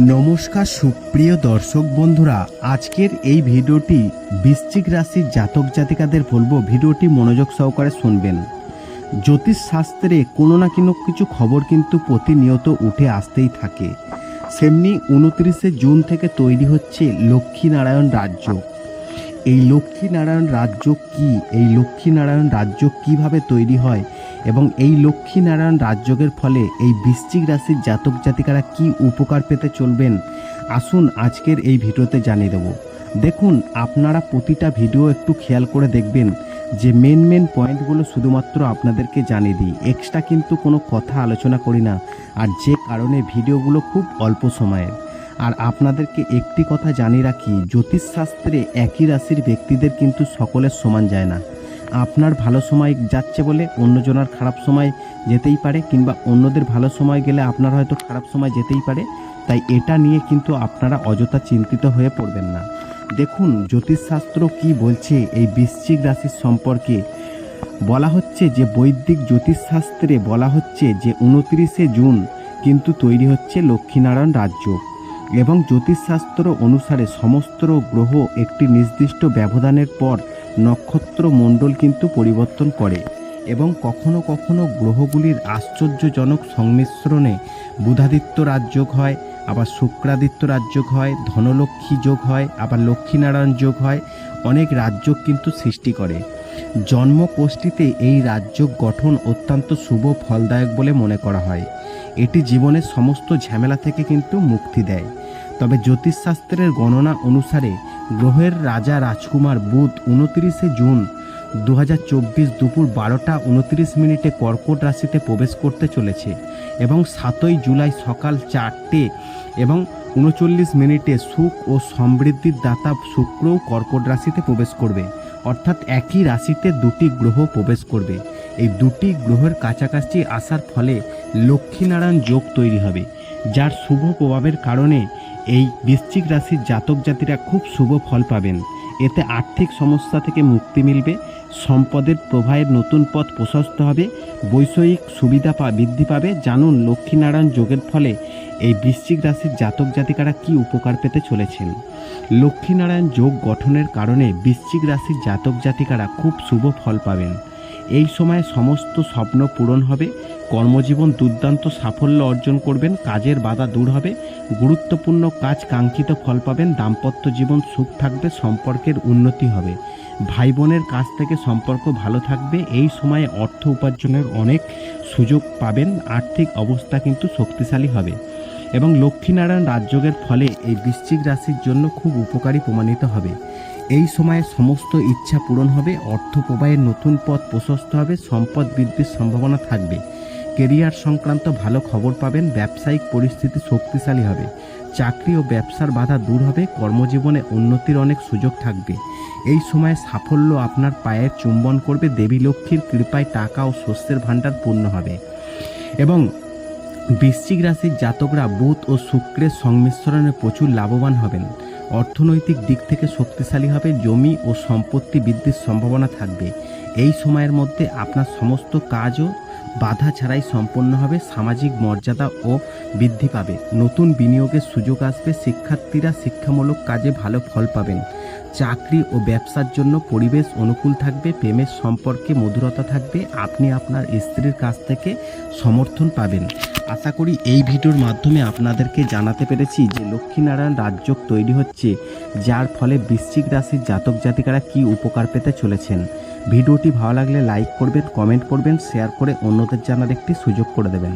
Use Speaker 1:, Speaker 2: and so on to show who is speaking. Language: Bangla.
Speaker 1: নমস্কার সুপ্রিয় দর্শক বন্ধুরা, আজকের এই ভিডিওটি বৃশ্চিক রাশির জাতক জাতিকাদের বলব, ভিডিওটি মনোযোগ সহকারে শুনবেন। জ্যোতিষ শাস্ত্রে কোনো না কোনো কিছু খবর কিন্তু প্রতিনিয়ত উঠে আসতেই থাকে। সেমনি উনত্রিশে জুন থেকে তৈরি হচ্ছে লক্ষ্মীনারায়ণ রাজ্য। এই লক্ষ্মীনারায়ণ রাজ্য কি? এই লক্ষ্মীনারায়ণ রাজ্য কীভাবে তৈরি হয়? এবং এই লক্ষ্মীনারায়ণ রাজযোগের ফলে এই বৃশ্চিক রাশির জাতক জাতিকারা কি উপকার পেতে চলবেন? আসুন আজকের এই ভিডিওতে জানিয়ে দেব। দেখুন, আপনারা প্রতিটা ভিডিও একটু খেয়াল করে দেখবেন যে মেন মেন পয়েন্টগুলো শুধুমাত্র আপনাদেরকে জানিয়ে দিই। এক্সট্রা কিন্তু কোনো কথা আলোচনা করি না, আর যে কারণে ভিডিওগুলো খুব অল্প সময়ের। আর আপনাদেরকে একটি কথা জানিয়ে রাখি, জ্যোতিষশাস্ত্রে একই রাশির ব্যক্তিদের কিন্তু সকলের সমান যায় না। আপনার ভালো সময় যাচ্ছে বলে অন্যজনের খারাপ সময় যেতেই পারে কিংবা অন্যদের ভালো সময় গেলে আপনার হয়তো খারাপ সময় যেতেই পারে। তাই এটা নিয়ে কিন্তু আপনারা অযথা চিন্তিত হয়ে পড়বেন না। দেখুন, জ্যোতিষশাস্ত্র কি বলছে এই বৃশ্চিক রাশির সম্পর্কে? বলা হচ্ছে যে বৈদিক জ্যোতিষশাস্ত্রে বলা হচ্ছে যে উনত্রিশে জুন কিন্তু তৈরি হচ্ছে লক্ষ্মীনারায়ণ রাজ্য এবং জ্যোতিষশাস্ত্র অনুসারে সমস্ত গ্রহ একটি নির্দিষ্ট ব্যবধানের পর নক্ষত্র মণ্ডল কিন্তু পরিবর্তন করে এবং কখনো কখনো গ্রহগুলির আশ্চর্যজনক সংমিশ্রণে বুধাদিত্য রাজযোগ হয়, আবার শুক্রাদিত্য রাজযোগ হয়, ধনলক্ষ্মী যোগ হয়, আবার লক্ষ্মীনারায়ণ যোগ হয়, অনেক রাজযোগ কিন্তু সৃষ্টি করে। জন্মকোষ্ঠীতে এই রাজযোগ গঠন অত্যন্ত শুভ ফলদায়ক বলে মনে করা হয়। এটি জীবনের সমস্ত ঝামেলা থেকে কিন্তু মুক্তি দেয়। তবে জ্যোতিষশাস্ত্রের গণনা অনুসারে গ্রহের রাজা রাজকুমার বুধ উনত্রিশে জুন দু হাজার চব্বিশ দুপুর বারোটা উনত্রিশ মিনিটে কর্কট রাশিতে প্রবেশ করতে চলেছে এবং সাতই জুলাই সকাল চারটে এবং উনচল্লিশ মিনিটে সুখ ও সমৃদ্ধির দাতা শুক্রও কর্কট রাশিতে প্রবেশ করবে। অর্থাৎ একই রাশিতে দুটি গ্রহ প্রবেশ করবে। এই দুটি গ্রহের কাছাকাছি আসার ফলে লক্ষ্মীনারায়ণ যোগ তৈরি হবে, যার শুভ প্রভাবের কারণে এই বৃশ্চিক রাশির জাতক জাতিরা খুব শুভ ফল পাবেন। এতে আর্থিক সমস্যা থেকে মুক্তি মিলবে, সম্পদের প্রবাহের নতুন পথ প্রশস্ত হবে, বৈষয়িক সুবিধা পা বৃদ্ধি পাবে, জানুন লক্ষ্মীনারায়ণ যোগের ফলে এই বৃশ্চিক রাশির জাতক জাতিকারা কি উপকার পেতে চলেছেন। লক্ষ্মীনারায়ণ যোগ গঠনের কারণে বৃশ্চিক রাশির জাতক জাতিকারা খুব শুভ ফল পাবেন। এই সময়ে সমস্ত স্বপ্ন পূরণ হবে। কর্মজীবন দুর্দান্ত সাফল্য অর্জন করবেন, কাজের বাধা দূর হবে। গুরুত্বপূর্ণ কাজ কাঙ্ক্ষিত ফল পাবেন, দাম্পত্য জীবন সুখ থাকবে, সম্পর্কের উন্নতি হবে। ভাই বোনের কাছ থেকে সম্পর্ক ভালো থাকবে, এই সময়ে অর্থ উপার্জনের অনেক সুযোগ পাবেন, আর্থিক অবস্থা কিন্তু শক্তিশালী হবে। এবং লক্ষ্মীনারায়ণ রাজযোগের ফলে এই বৃশ্চিক রাশির জন্য খুব উপকারী প্রমাণিত হবে। এই সময়ে সমস্ত ইচ্ছা পূরণ হবে, অর্থ প্রবাহের নতুন পথ প্রশস্ত হবে, সম্পদ বৃদ্ধির সম্ভাবনা থাকবে। কেরিয়ার সংক্রান্ত ভালো খবর পাবেন, ব্যবসায়িক পরিস্থিতি শক্তিশালী হবে। চাকরি ও ব্যবসার বাধা দূর হবে, কর্মজীবনে উন্নতির অনেক সুযোগ থাকবে। এই সময়ে সাফল্য আপনার পায়ের চুম্বন করবে, দেবী লক্ষ্মীর কৃপায় টাকা ও শস্যের ভাণ্ডার পূর্ণ হবে। এবং বৃশ্চিক রাশির জাতকরা বুধ ও শুক্রের সংমিশ্রণে প্রচুর লাভবান হবেন। অর্থনৈতিক দিক থেকে শক্তিশালী হবে জমি ও সম্পত্তি বৃদ্ধির সম্ভাবনা থাকবে। এই সময়ের মধ্যে আপনার সমস্ত কাজও বাধা ছাড়াই সম্পন্ন হবে, সামাজিক মর্যাদা ও বৃদ্ধি পাবে। নতুন বিনিয়োগের সুযোগ আসবে, শিক্ষার্থীরা শিক্ষামূলক কাজে ভালো ফল পাবেন। চাকরি ও ব্যবসার জন্য পরিবেশ অনুকূল থাকবে, প্রেমের সম্পর্কে মধুরতা থাকবে, আপনি আপনার স্ত্রীর কাছ থেকে সমর্থন পাবেন। আশা করি এই ভিডিওর মাধ্যমে আপনাদেরকে জানাতে পেরেছি যে লক্ষ্মীনারায়ণ রাজযোগ তৈরি হচ্ছে, যার ফলে বৃশ্চিক রাশির জাতক জাতিকারা কি উপকার পেতে চলেছেন। ভিডিওটি ভালো লাগলে লাইক করবেন, কমেন্ট করবেন, শেয়ার করে অন্যদের জানার একটি সুযোগ করে দেবেন।